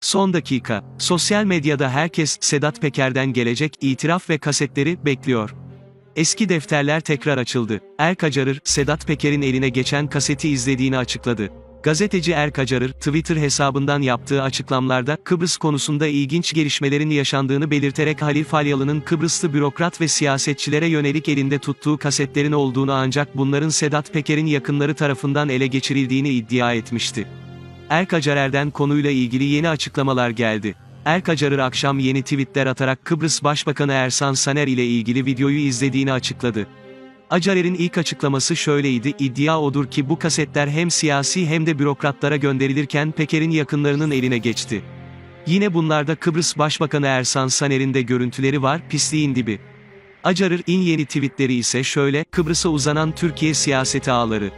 Son dakika, sosyal medyada herkes Sedat Peker'den gelecek itiraf ve kasetleri bekliyor. Eski defterler tekrar açıldı. Erk Acarır, Sedat Peker'in eline geçen kaseti izlediğini açıkladı. Gazeteci Erk Acarır, Twitter hesabından yaptığı açıklamalarda Kıbrıs konusunda ilginç gelişmelerin yaşandığını belirterek Halil Falyalı'nın Kıbrıslı bürokrat ve siyasetçilere yönelik elinde tuttuğu kasetlerin olduğunu ancak bunların Sedat Peker'in yakınları tarafından ele geçirildiğini iddia etmişti. Erk Acarer'den konuyla ilgili yeni açıklamalar geldi. Erk Acarır akşam yeni tweetler atarak Kıbrıs Başbakanı Ersan Saner ile ilgili videoyu izlediğini açıkladı. Acarer'in ilk açıklaması şöyleydi, iddia odur ki bu kasetler hem siyasi hem de bürokratlara gönderilirken Peker'in yakınlarının eline geçti. Yine bunlarda Kıbrıs Başbakanı Ersan Saner'in de görüntüleri var, pisliğin dibi. Acarır in yeni tweetleri ise şöyle, Kıbrıs'a uzanan Türkiye siyaseti ağları.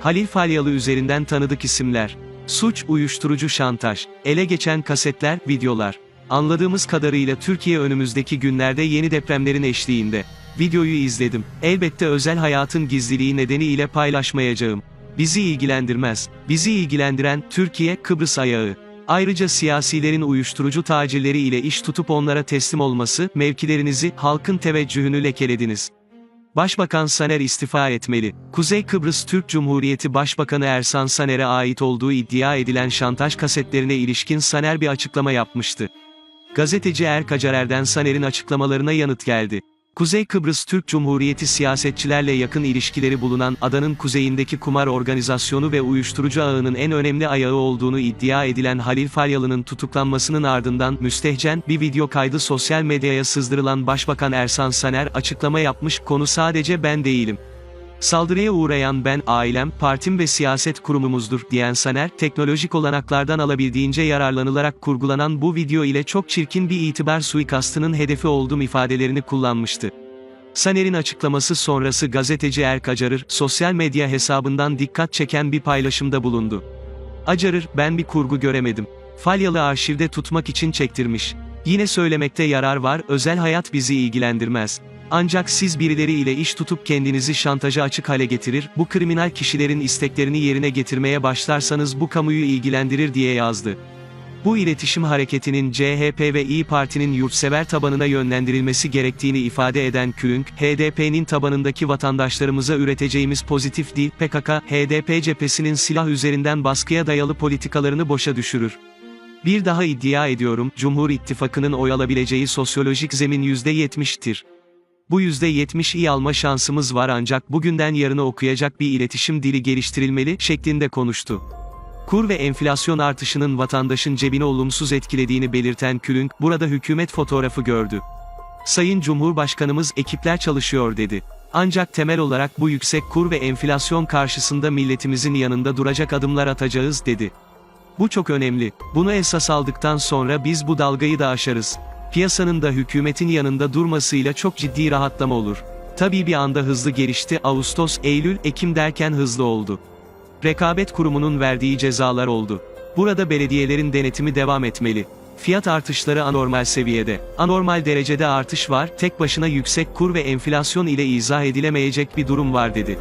Halil Falyalı üzerinden tanıdık isimler. Suç, uyuşturucu şantaj, ele geçen kasetler, videolar. Anladığımız kadarıyla Türkiye önümüzdeki günlerde yeni depremlerin eşliğinde. Videoyu izledim. Elbette özel hayatın gizliliği nedeniyle paylaşmayacağım. Bizi ilgilendirmez. Bizi ilgilendiren Türkiye Kıbrıs ayağı. Ayrıca siyasilerin uyuşturucu tacirleri ile iş tutup onlara teslim olması, mevkilerinizi, halkın teveccühünü lekelediniz. Başbakan Saner istifa etmeli. Kuzey Kıbrıs Türk Cumhuriyeti Başbakanı Ersan Saner'e ait olduğu iddia edilen şantaj kasetlerine ilişkin Saner bir açıklama yapmıştı. Gazeteci Erk Acarer'den Saner'in açıklamalarına yanıt geldi. Kuzey Kıbrıs Türk Cumhuriyeti siyasetçilerle yakın ilişkileri bulunan adanın kuzeyindeki kumar organizasyonu ve uyuşturucu ağının en önemli ayağı olduğunu iddia edilen Halil Falyalı'nın tutuklanmasının ardından müstehcen bir video kaydı sosyal medyaya sızdırılan Başbakan Ersan Saner açıklama yapmış konu sadece ben değilim. Saldırıya uğrayan ben, ailem, partim ve siyaset kurumumuzdur, diyen Saner, teknolojik olanaklardan alabildiğince yararlanılarak kurgulanan bu video ile çok çirkin bir itibar suikastının hedefi oldum ifadelerini kullanmıştı. Saner'in açıklaması sonrası gazeteci Erk Acarır, sosyal medya hesabından dikkat çeken bir paylaşımda bulundu. Acarır, ben bir kurgu göremedim. Falyalı arşivde tutmak için çektirmiş. Yine söylemekte yarar var, özel hayat bizi ilgilendirmez. Ancak siz birileri ile iş tutup kendinizi şantaja açık hale getirir, bu kriminal kişilerin isteklerini yerine getirmeye başlarsanız bu kamuyu ilgilendirir diye yazdı. Bu iletişim hareketinin CHP ve İyi Parti'nin yurtsever tabanına yönlendirilmesi gerektiğini ifade eden Külünk, HDP'nin tabanındaki vatandaşlarımıza üreteceğimiz pozitif değil, PKK, HDP cephesinin silah üzerinden baskıya dayalı politikalarını boşa düşürür. Bir daha iddia ediyorum, Cumhur İttifakı'nın oy alabileceği sosyolojik zemin %70'tir. Bu %70 iyi alma şansımız var ancak bugünden yarına okuyacak bir iletişim dili geliştirilmeli, şeklinde konuştu. Kur ve enflasyon artışının vatandaşın cebini olumsuz etkilediğini belirten Külünk, burada hükümet fotoğrafı gördü. Sayın Cumhurbaşkanımız ekipler çalışıyor dedi. Ancak temel olarak bu yüksek kur ve enflasyon karşısında milletimizin yanında duracak adımlar atacağız dedi. Bu çok önemli. Bunu esas aldıktan sonra biz bu dalgayı da aşarız. Piyasanın da hükümetin yanında durmasıyla çok ciddi rahatlama olur. Tabii bir anda hızlı gelişti, Ağustos, Eylül, Ekim derken hızlı oldu. Rekabet Kurumu'nun verdiği cezalar oldu. Burada belediyelerin denetimi devam etmeli. Fiyat artışları anormal seviyede. Anormal derecede artış var, tek başına yüksek kur ve enflasyon ile izah edilemeyecek bir durum var dedi.